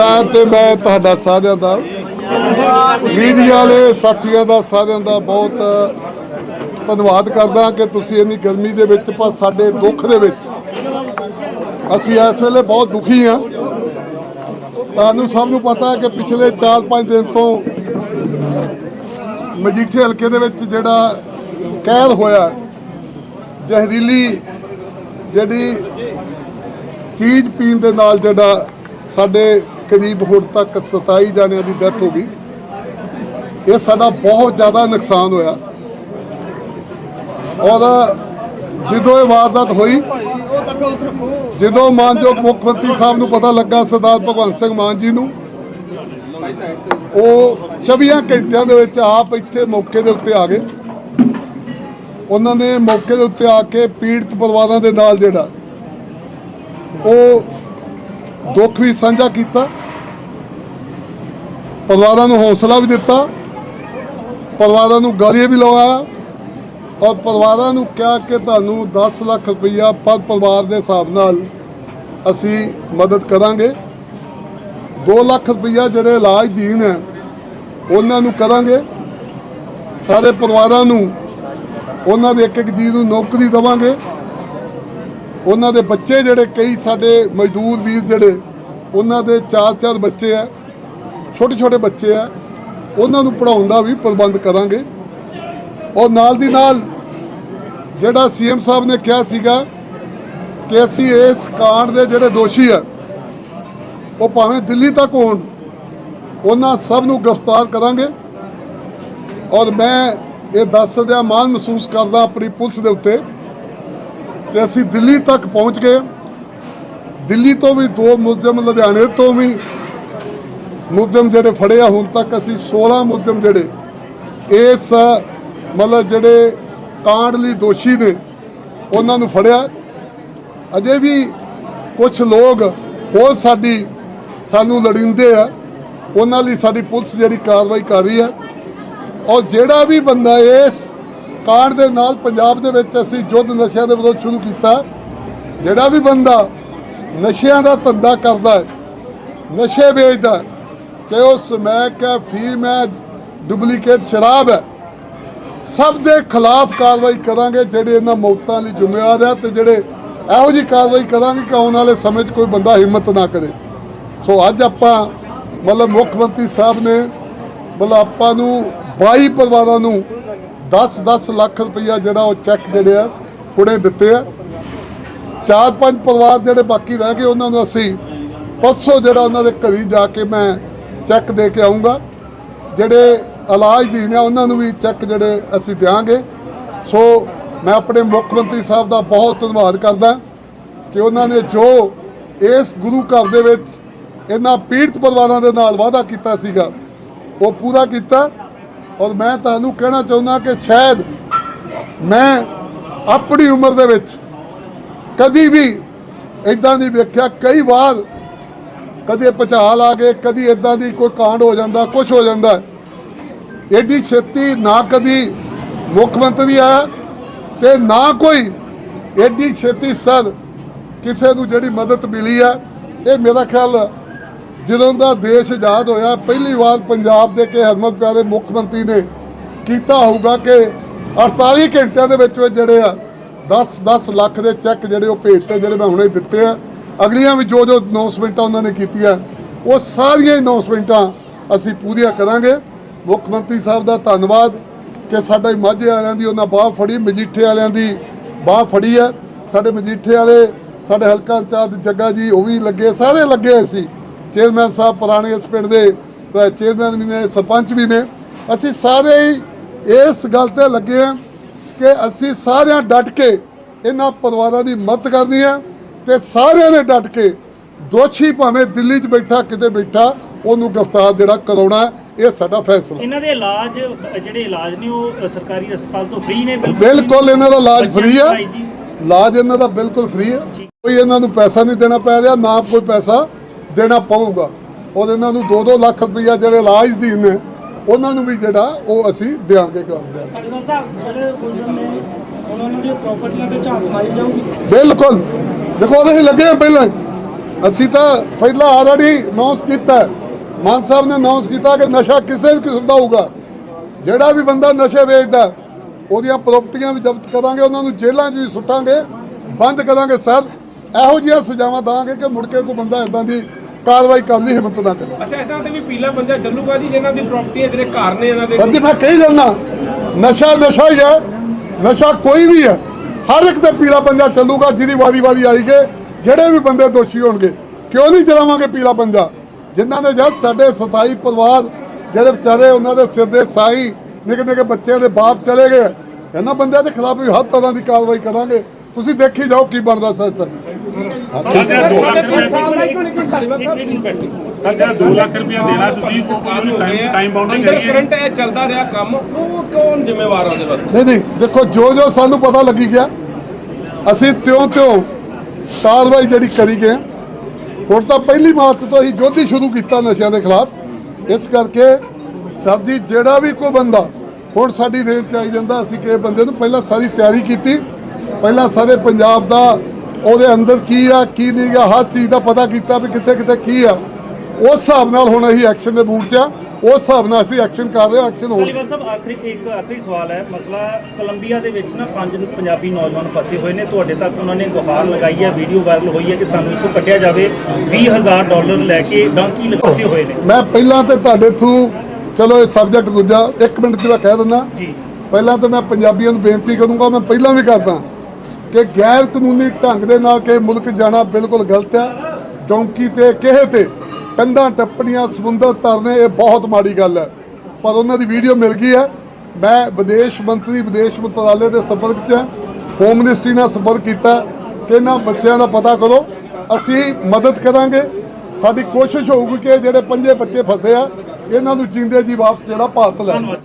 ਪਹਿਲਾਂ ਤੇ ਮੈਂ ਤੁਹਾਡਾ ਸਾਰਿਆਂ ਦਾ, ਮੀਡੀਆ ਵਾਲੇ ਸਾਥੀਆਂ ਦਾ ਸਾਰਿਆਂ ਦਾ ਬਹੁਤ ਧੰਨਵਾਦ ਕਰਦਾ ਕਿ ਤੁਸੀਂ ਇੰਨੀ ਗਰਮੀ ਦੇ ਵਿੱਚ ਪਰ ਸਾਡੇ ਦੁੱਖ ਦੇ ਵਿੱਚ ਅਸੀਂ ਇਸ ਵੇਲੇ ਬਹੁਤ ਦੁਖੀ ਹਾਂ। ਤੁਹਾਨੂੰ ਸਭ ਨੂੰ ਪਤਾ ਕਿ ਪਿਛਲੇ 4-5 ਦਿਨ ਤੋਂ ਮਜੀਠੇ ਹਲਕੇ ਦੇ ਵਿੱਚ ਜਿਹੜਾ ਕਹਿਰ ਹੋਇਆ, ਜ਼ਹਿਰੀਲੀ ਜਿਹੜੀ ਚੀਜ਼ ਪੀਣ ਦੇ ਨਾਲ ਜਿਹੜਾ ਸਾਡੇ ਕਰੀਬ ਹੁਣ ਤੱਕ 27 ਜਾਣਿਆਂ ਦੀ ਡੈਥ ਹੋ ਗਈ। ਇਹ ਸਾਡਾ ਬਹੁਤ ਜ਼ਿਆਦਾ ਨੁਕਸਾਨ ਹੋਇਆ। ਔਰ ਜਦੋਂ ਇਹ ਵਾਰਦਾਤ ਹੋਈ, ਜਦੋਂ ਮਾਨਯੋਗ ਮੁੱਖ ਮੰਤਰੀ ਸਾਹਿਬ ਨੂੰ ਪਤਾ ਲੱਗਾ, ਸਰਦਾਰ ਭਗਵੰਤ ਸਿੰਘ ਮਾਨ ਜੀ ਨੂੰ, ਉਹ 24 ਘੰਟਿਆਂ ਦੇ ਵਿੱਚ ਆਪ ਇੱਥੇ ਮੌਕੇ ਦੇ ਉੱਤੇ ਆ ਗਏ। ਉਹਨਾਂ ਨੇ ਮੌਕੇ ਦੇ ਉੱਤੇ ਆ ਕੇ ਪੀੜਤ ਪਰਿਵਾਰਾਂ ਦੇ ਨਾਲ ਜਿਹੜਾ, ਉਹ ਦੁੱਖ ਵੀ ਸਾਂਝਾ ਕੀਤਾ। ਪਰਿਵਾਰਾਂ ਨੂੰ ਹੌਸਲਾ ਵੀ ਦਿੱਤਾ, ਪਰਿਵਾਰਾਂ ਨੂੰ ਗਾਲੀਆਂ ਵੀ ਲਵਾਇਆ ਔਰ ਪਰਿਵਾਰਾਂ ਨੂੰ ਕਿਹਾ ਕਿ ਤੁਹਾਨੂੰ 10 ਲੱਖ ਰੁਪਈਆ ਪਰ ਪਰਿਵਾਰ ਦੇ ਹਿਸਾਬ ਨਾਲ ਅਸੀਂ ਮਦਦ ਕਰਾਂਗੇ। 2 ਲੱਖ ਰੁਪਈਆ ਜਿਹੜੇ ਇਲਾਜ ਦੀਨ ਹੈ, ਉਹਨਾਂ ਨੂੰ ਕਰਾਂਗੇ। ਸਾਰੇ ਪਰਿਵਾਰਾਂ ਨੂੰ ਉਹਨਾਂ ਦੇ ਇੱਕ ਇੱਕ ਜੀ ਨੂੰ ਨੌਕਰੀ ਦੇਵਾਂਗੇ। ਉਹਨਾਂ ਦੇ ਬੱਚੇ ਜਿਹੜੇ ਕਈ ਸਾਡੇ ਮਜ਼ਦੂਰ ਵੀਰ ਜਿਹੜੇ, ਉਹਨਾਂ ਦੇ ਚਾਰ ਚਾਰ ਬੱਚੇ ਆ ਛੋਟੇ ਛੋਟੇ ਬੱਚੇ ਆ, ਉਹਨਾਂ ਨੂੰ ਪੜਾਉਣ ਦਾ ਵੀ ਪ੍ਰਬੰਧ ਕਰਾਂਗੇ। ਔਰ ਨਾਲ ਦੀ ਨਾਲ ਜਿਹੜਾ ਸੀਐਮ ਸਾਹਿਬ ਨੇ ਕਿਹਾ ਸੀਗਾ ਕਿ ਅਸੀਂ ਇਸ ਕਾਂਡ ਦੇ ਜਿਹੜੇ ਦੋਸ਼ੀ ਆ, ਉਹ ਭਾਵੇਂ ਦਿੱਲੀ ਤੱਕ ਹੋਣ, ਉਹਨਾਂ ਸਭ ਨੂੰ ਗ੍ਰਿਫਤਾਰ ਕਰਾਂਗੇ। ਔਰ ਮੈਂ ਇਹ ਦੱਸਦਿਆਂ ਮਾਣ ਮਹਿਸੂਸ ਕਰਦਾ ਆਪਣੀ ਪੁਲਿਸ ਦੇ ਉੱਤੇ ਕਿ ਅਸੀਂ ਦਿੱਲੀ ਤੱਕ ਪਹੁੰਚ ਗਏ। ਦਿੱਲੀ ਤੋਂ ਵੀ ਦੋ ਮੁਲਜ਼ਮ ਲੁਧਿਆਣੇ ਤੋਂ ਵੀ ਮੁਲਜ਼ਮ ਜਿਹੜੇ ਫੜੇ ਆ ਹੁਣ ਤੱਕ ਅਸੀਂ 16 ਮੁਲਜ਼ਮ ਜਿਹੜੇ, ਇਸ, ਮਤਲਬ ਜਿਹੜੇ ਕਾਂਡ ਲਈ ਦੋਸ਼ੀ ਨੇ ਉਹਨਾਂ ਨੂੰ ਫੜਿਆ। ਅਜੇ ਵੀ ਕੁਝ ਲੋਕ ਹੋਰ ਸਾਡੀ, ਸਾਨੂੰ ਲੜਿੰਦੇ ਆ, ਉਹਨਾਂ ਲਈ ਸਾਡੀ ਪੁਲਿਸ ਜਿਹੜੀ ਕਾਰਵਾਈ ਕਰ ਰਹੀ ਹੈ ਔਰ ਜਿਹੜਾ ਵੀ ਬੰਦਾ ਇਸ ਕਾਂਡ ਦੇ ਨਾਲ ਪੰਜਾਬ ਦੇ ਵਿੱਚ ਅਸੀਂ ਯੁੱਧ ਨਸ਼ਿਆਂ ਦੇ ਵਿਰੁੱਧ ਸ਼ੁਰੂ ਕੀਤਾ, ਜਿਹੜਾ ਵੀ ਬੰਦਾ ਨਸ਼ਿਆਂ ਦਾ ਧੰਦਾ ਕਰਦਾ ਨਸ਼ੇ ਵੇਚਦਾ ਚਾਹੇ ਉਹ ਸਮੈਕ ਹੈ ਫੀਮ ਹੈ ਡੁਪਲੀਕੇਟ ਸ਼ਰਾਬ ਹੈ, ਸਭ ਦੇ ਖਿਲਾਫ ਕਾਰਵਾਈ ਕਰਾਂਗੇ ਜਿਹੜੇ ਇਹਨਾਂ ਮੌਤਾਂ ਲਈ ਜ਼ਿੰਮੇਵਾਰ ਹੈ ਤੇ ਜਿਹੜੇ ਇਹੋ ਜੀ ਕਾਰਵਾਈ ਕਰਾਂਗੇ ਕਿ ਆਉਣ ਵਾਲੇ ਸਮੇਂ 'ਚ ਕੋਈ ਬੰਦਾ ਹਿੰਮਤ ਨਾ ਕਰੇ। ਸੋ ਅੱਜ ਆਪਾਂ ਮਤਲਬ ਮੁੱਖ ਮੰਤਰੀ ਸਾਹਿਬ ਨੇ ਮਤਲਬ ਆਪਾਂ ਨੂੰ 22 ਪਰਿਵਾਰਾਂ ਨੂੰ 10-10 ਲੱਖ ਰੁਪਈਆ ਜਿਹੜਾ ਉਹ ਚੈੱਕ ਜਿਹੜੇ ਆ, ਹੁਣੇ ਦਿੱਤੇ ਆ। ਚਾਰ ਪੰਜ ਪਰਿਵਾਰ ਜਿਹੜੇ ਬਾਕੀ ਰਹਿ ਗਏ, ਉਹਨਾਂ ਨੂੰ ਅਸੀਂ ਪਰਸੋਂ ਜਿਹੜਾ ਉਹਨਾਂ ਦੇ ਘਰੀ ਜਾ ਕੇ ਮੈਂ ਚੈੱਕ ਦੇ ਕੇ ਆਉਂਗਾ ਜਿਹੜੇ ਇਲਾਜ ਦੀ ਨੇ, ਉਹਨਾਂ ਨੂੰ ਵੀ ਚੈੱਕ ਜਿਹੜੇ ਅਸੀਂ ਦਿਆਂਗੇ। ਸੋ ਮੈਂ ਆਪਣੇ ਮੁੱਖ ਮੰਤਰੀ ਸਾਹਿਬ ਦਾ ਬਹੁਤ ਧੰਨਵਾਦ ਕਰਦਾ ਕਿ ਉਹਨਾਂ ਨੇ ਜੋ ਇਸ ਗੁਰੂ ਘਰ ਦੇ ਵਿੱਚ ਇਹਨਾਂ ਪੀੜਤ ਪਰਿਵਾਰਾਂ ਦੇ ਨਾਲ ਵਾਅਦਾ ਕੀਤਾ ਸੀਗਾ, ਉਹ ਪੂਰਾ ਕੀਤਾ। ਔਰ ਮੈਂ ਤੁਹਾਨੂੰ ਕਹਿਣਾ ਚਾਹੁੰਦਾ ਕਿ ਸ਼ਾਇਦ ਮੈਂ ਆਪਣੀ ਉਮਰ ਦੇ ਵਿੱਚ ਕਦੀ ਵੀ ਇਦਾਂ ਦੀ ਵੇਖਿਆ, ਕਈ ਵਾਰ ਕਦੇ ਭਚਾਲ ਆ ਗਏ, ਕਦੀ ਇਦਾਂ ਦੀ ਕੋਈ ਕਾਂਡ ਹੋ ਜਾਂਦਾ ਕੁਝ ਹੋ ਜਾਂਦਾ। ਐਡੀ ਛੇਤੀ ਨਾ ਕਦੀ ਮੁੱਖ ਮੰਤਰੀ ਆਇਆ ਤੇ ਨਾ ਕੋਈ ਐਡੀ ਛੇਤੀ ਸਰ ਕਿਸੇ ਨੂੰ ਜਿਹੜੀ ਮਦਦ ਮਿਲੀ ਆ। ਇਹ ਮੇਰਾ ਖਿਆਲ ਜਦੋਂ ਦਾ ਦੇਸ਼ ਆਜ਼ਾਦ ਹੋਇਆ, ਪਹਿਲੀ ਵਾਰ ਪੰਜਾਬ ਦੇ ਕੇ ਹਰਮਤ ਪਿਆਰੇ ਮੁੱਖ ਮੰਤਰੀ ਨੇ ਕੀਤਾ ਹੋਊਗਾ ਕਿ 48 ਘੰਟਿਆਂ ਦੇ ਵਿੱਚ ਵਿੱਚ ਜਿਹੜੇ ਆ 10 10 ਲੱਖ ਦੇ ਚੈੱਕ ਜਿਹੜੇ ਉਹ ਭੇਜਤੇ ਜਿਹੜੇ ਮੈਂ ਹੁਣੇ ਦਿੱਤੇ ਆ। ਅਗਲੀਆਂ ਵੀ ਜੋ ਜੋ ਅਨਾਉਂਸਮੈਂਟਾਂ ਉਹਨਾਂ ਨੇ ਕੀਤੀਆਂ, ਉਹ ਸਾਰੀਆਂ ਅਨਾਉਂਸਮੈਂਟਾਂ ਅਸੀਂ ਪੂਰੀਆਂ ਕਰਾਂਗੇ। ਮੁੱਖ ਮੰਤਰੀ ਸਾਹਿਬ ਦਾ ਧੰਨਵਾਦ ਕਿ ਸਾਡੇ ਮਾਝੇ ਵਾਲਿਆਂ ਦੀ ਉਹਨਾਂ ਬਾਹ ਫੜੀ, ਮਜੀਠੇ ਵਾਲਿਆਂ ਦੀ ਬਾਹ ਫੜੀ ਹੈ। ਸਾਡੇ ਮਜੀਠੇ ਵਾਲੇ, ਸਾਡੇ ਹਲਕਾ ਇੰਚਾਰਜ ਜੱਗਾ ਜੀ, ਉਹ ਵੀ ਲੱਗੇ, ਸਾਰੇ ਲੱਗੇ ਹੋਏ ਸੀ। ਚੇਅਰਮੈਨ ਸਾਹਿਬ ਪੁਰਾਣੇ ਇਸ ਪਿੰਡ ਦੇ ਚੇਅਰਮੈਨ ਵੀ ਨੇ, ਸਰਪੰਚ ਵੀ ਨੇ। ਅਸੀਂ ਸਾਰੇ ਹੀ ਇਸ ਗੱਲ ਤੇ ਲੱਗੇ ਹਾਂ ਕਿ ਅਸੀਂ ਸਾਰਿਆਂ ਡਟ ਕੇ ਇਹਨਾਂ ਪਰਿਵਾਰਾਂ ਦੀ ਮਦਦ ਕਰਨੀ ਹੈ। ਤੇ ਸਾਰਿਆਂ ਨੇ ਡਟ ਕੇ ਦੋਸ਼ੀ ਭਾਵੇਂ ਦਿੱਲੀ 'ਚ ਬੈਠਾ ਕਿਤੇ ਬੈਠਾ ਉਹਨੂੰ ਗ੍ਰਿਫਤਾਰ ਜਿਹੜਾ ਕਰਾਉਣਾ ਇਹ ਸਾਡਾ ਫੈਸਲਾ। ਇਹਨਾਂ ਦੇ ਇਲਾਜ ਜਿਹੜੇ ਇਲਾਜ ਨੇ ਉਹ ਸਰਕਾਰੀ ਹਸਪਤਾਲ ਤੋਂ ਫ੍ਰੀ ਨੇ? ਬਿਲਕੁਲ ਇਹਨਾਂ ਦਾ ਇਲਾਜ ਫ੍ਰੀ ਜੀ। ਇਲਾਜ ਇਹਨਾਂ ਦਾ ਬਿਲਕੁਲ ਫ੍ਰੀ ਹੈ ਕੋਈ ਇਹਨਾਂ ਨੂੰ ਪੈਸਾ ਨਹੀਂ ਦੇਣਾ ਪੈ ਰਿਹਾ ਨਾ ਕੋਈ ਪੈਸਾ ਦੇਣਾ ਪਊਗਾ। ਔਰ ਇਹਨਾਂ ਨੂੰ 2-2 ਲੱਖ ਰੁਪਈਆ ਜਿਹੜੇ ਇਲਾਜ ਦੀ ਨੇ ਉਹਨਾਂ ਨੂੰ ਵੀ ਜਿਹੜਾ ਉਹ ਅਸੀਂ ਦਿਆਂਗੇ ਕਰਦੇ ਹਾਂ ਸਾਹਿਬ ਜਿਹੜੇ ਮੁਲਜ਼ਮ ਨੇ ਉਹਨਾਂ ਦੀਆਂ ਪ੍ਰਾਪਰਟੀਆਂ ਤੇ ਝਾਂਸ ਮਾਰੀ ਜਾਊਗੀ? ਬਿਲਕੁਲ। ਦੇਖੋ ਹੀ ਲੱਗੇ ਆ ਪਹਿਲਾਂ ਹੀ। ਅਸੀਂ ਤਾਂ ਪਹਿਲਾਂ ਆਲਰੇਡੀ ਅਨਾਉਂਸ ਕੀਤਾ ਹੈ। ਮਾਨ ਸਾਹਿਬ ਨੇ ਅਨਾਉਂਸ ਕੀਤਾ ਕਿ ਨਸ਼ਾ ਕਿਸੇ ਵੀ ਕਿਸਮ ਦਾ ਹੋਊਗਾ। ਜਿਹੜਾ ਵੀ ਬੰਦਾ ਨਸ਼ੇ ਵੇਚਦਾ ਹੈ, ਉਹਦੀਆਂ ਪ੍ਰਾਪਰਟੀਆਂ ਵੀ ਜ਼ਬਤ ਕਰਾਂਗੇ ਉਹਨਾਂ ਨੂੰ ਜੇਲ੍ਹਾਂ 'ਚ ਵੀ ਸੁੱਟਾਂਗੇ ਬੰਦ ਕਰਾਂਗੇ ਸਰ। ਇਹੋ ਜਿਹੀਆਂ ਸਜ਼ਾਵਾਂ ਦਾਂਗੇ ਕਿ ਮੁੜ ਕੇ ਕੋਈ ਬੰਦਾ ਇਦਾਂ ਦੀ ਕਾਰਵਾਈ ਕਰਨ ਦੀ ਹਿੰਮਤ ਨਾ ਕਰੇ। ਅੱਛਾ ਇਦਾਂ ਤੇ ਵੀ ਪੀਲਾ ਪੰਜਾ ਚੱਲੂਗਾ ਜੀ ਜਿਨ੍ਹਾਂ ਦੀ ਪ੍ਰਾਪਰਟੀ ਹੈ ਜਿਹੜੇ ਘਰ ਨੇ ਇਹਨਾਂ ਦੇ ਸਰ ਜੀ ਮੈਂ ਕਹੀ ਜਾਂਦਾ ਨਸ਼ਾ ਨਸ਼ਾ ਹੀ ਹੈ ਨਸ਼ਾ ਕੋਈ ਵੀ ਹੈ। ਹਰ ਇੱਕ ਤੇ ਪੀਲਾ ਪੰਜਾ ਚੱਲੂਗਾ ਜਿਹਦੀ ਵਾਰੀ ਵਾਰੀ ਆਈਗੇ ਜਿਹੜੇ ਵੀ ਬੰਦੇ ਦੋਸ਼ੀ ਹੋਣਗੇ। ਕਿਉਂ ਨਹੀਂ ਚਲਾਵਾਂਗੇ ਪੀਲਾ ਪੰਜਾ? ਜਿਨ੍ਹਾਂ ਦੇ ਜਦ ਸਾਡੇ 27 ਪਰਿਵਾਰ ਜਿਹੜੇ ਵਿਚਾਰੇ ਉਹਨਾਂ ਦੇ ਸਿਰ ਦੇ ਸਾਈ ਨਿੱਕੇ ਨਿੱਕੇ ਬੱਚਿਆਂ ਦੇ ਬਾਪ ਚਲੇ ਗਏ ਇਹਨਾਂ ਬੰਦਿਆਂ ਦੇ ਖਿਲਾਫ ਵੀ ਹਰ ਤਰ੍ਹਾਂ ਦੀ ਕਾਰਵਾਈ ਕਰਾਂਗੇ। ਤੁਸੀਂ ਦੇਖੀ ਜਾਓ ਕੀ ਬਣਦਾ ਸਰ ਸਰ। ਸਰ ਜਿਹੜਾ 2 ਲੱਖ ਰੁਪਇਆ ਦੇਣਾ ਤੁਸੀਂ ਟਾਈਮ ਟਾਈਮ ਬਾਉਂਡਿੰਗ ਹੈ। ਕਰੰਟ ਇਹ ਚੱਲਦਾ ਰਿਹਾ ਕੰਮ ਉਹ ਕੌਣ ਜ਼ਿੰਮੇਵਾਰ ਆ ਉਹਦੇ ਵਾਸਤੇ? ਨਹੀਂ ਨਹੀਂ ਦੇਖੋ ਜੋ ਜੋ ਸਾਨੂੰ ਪਤਾ ਲੱਗੀ ਗਿਆ ਅਸੀਂ ਤਿਉਂ ਤਿਉਂ ਕਾਰਵਾਈ ਜਿਹੜੀ ਕਰੀ ਗਏ ਹੁਣ ਤਾਂ ਪਹਿਲੀ ਮਾਰਚ ਤੋਂ ਹੀ ਜੋਧੀ ਸ਼ੁਰੂ ਕੀਤਾ ਨਸ਼ਿਆਂ ਦੇ ਖਿਲਾਫ। ਇਸ ਕਰਕੇ ਸਰ ਜੀ ਜਿਹੜਾ ਵੀ ਕੋਈ ਬੰਦਾ, ਹੁਣ ਸਾਡੀ ਰੇਂਜ ਚ ਆਈ ਜਾਂਦਾ, ਅਸੀਂ ਕਿਸੇ ਬੰਦੇ ਨੂੰ ਪਹਿਲਾਂ ਸਾਰੀ ਤਿਆਰੀ ਕੀਤੀ। ਪਹਿਲਾਂ ਸਾਰੇ ਪੰਜਾਬ ਦਾ, ਉਹਦੇ ਅੰਦਰ ਕੀ ਆ, ਕੀ ਨਹੀਂ ਆ, ਹਰ ਚੀਜ਼ ਦਾ ਪਤਾ ਕੀਤਾ ਵੀ ਕਿੱਥੇ ਕਿੱਥੇ ਕੀ ਆ। ਉਸ ਹਿਸਾਬ ਨਾਲ ਹੁਣ ਅਸੀਂ ਐਕਸ਼ਨ ਦੇ ਮੂਡ 'ਚ ਆ। ਉਸ ਹਿਸਾਬ ਨਾਲ ਅਸੀਂ ਐਕਸ਼ਨ ਕਰ ਰਹੇ ਹਾਂ ਐਕਸ਼ਨ ਹੋਣ। ਧਾਲੀਵਾਲ ਸਾਹਿਬ ਆਖਰੀ ਇੱਕ ਆਖਰੀ ਸਵਾਲ ਹੈ। ਮਸਲਾ ਕੋਲੰਬੀਆ ਦੇ ਵਿੱਚ ਨਾ ਪੰਜ ਪੰਜਾਬੀ ਨੌਜਵਾਨ ਫਸੇ ਹੋਏ ਨੇ। ਤੁਹਾਡੇ ਤੱਕ ਉਹਨਾਂ ਨੇ ਗੁਹਾਰ ਲਗਾਈ ਹੈ ਵੀਡੀਓ ਵਾਇਰਲ ਹੋਈ ਹੈ ਕਿ ਸਾਨੂੰ ਇੱਥੋਂ ਕੱਢਿਆ ਜਾਵੇ। 20000 ਡਾਲਰ ਲੈ ਕੇ ਡਾਂਕੀ ਲਗਾਸੇ ਹੋਏ ਨੇ। ਮੈਂ ਪਹਿਲਾਂ ਤੇ ਤੁਹਾਡੇ ਥਰੂ ਚਲੋ ਇਹ ਸਬਜੈਕਟ ਦੂਜਾ 1 ਮਿੰਟ ਮੈਂ ਕਹਿ ਦਿੰਦਾ। ਜੀ। ਪਹਿਲਾਂ ਤਾਂ ਮੈਂ ਪੰਜਾਬੀਆਂ ਨੂੰ ਬੇਨਤੀ ਕਰੂੰਗਾ ਮੈਂ ਪਹਿਲਾਂ ਵੀ ਕਰਦਾ ਕਿ ਗੈਰ ਕਾਨੂੰਨੀ ਢੰਗ ਦੇ ਨਾਲ ਕਿ ਮੁਲਕ ਜਾਣਾ ਬਿਲਕੁਲ ਗਲਤ ਹੈ। ਡੌਂਕੀ ਤੇ ਕਿਸੇ ਤੇ ਕੰਧਾਂ ਟੱਪਣੀਆਂ, ਸਮੁੰਦਰ ਤਰਨੇ ਇਹ ਬਹੁਤ ਮਾੜੀ ਗੱਲ ਹੈ। ਪਰ ਉਹਨਾਂ ਦੀ ਵੀਡੀਓ ਮਿਲ ਗਈ ਹੈ। ਮੈਂ ਵਿਦੇਸ਼ ਮੰਤਰੀ, ਵਿਦੇਸ਼ ਮੰਤਰਾਲੇ ਦੇ ਸੰਪਰਕ 'ਚ ਹੋਮ ਮਿਨਿਸਟਰੀ ਨਾਲ ਸੰਪਰਕ ਕੀਤਾ ਕਿ ਇਹਨਾਂ ਬੱਚਿਆਂ ਦਾ ਪਤਾ ਕਰੋ। ਅਸੀਂ ਮਦਦ ਕਰਾਂਗੇ। ਸਾਡੀ ਕੋਸ਼ਿਸ਼ ਹੋਊਗੀ ਕਿ ਜਿਹੜੇ ਪੰਜੇ ਬੱਚੇ ਫਸੇ ਆ, ਇਹਨਾਂ ਨੂੰ ਜਿੰਦੇ ਜੀ ਵਾਪਸ ਜਿਹੜਾ ਭਾਰਤ ਲੈ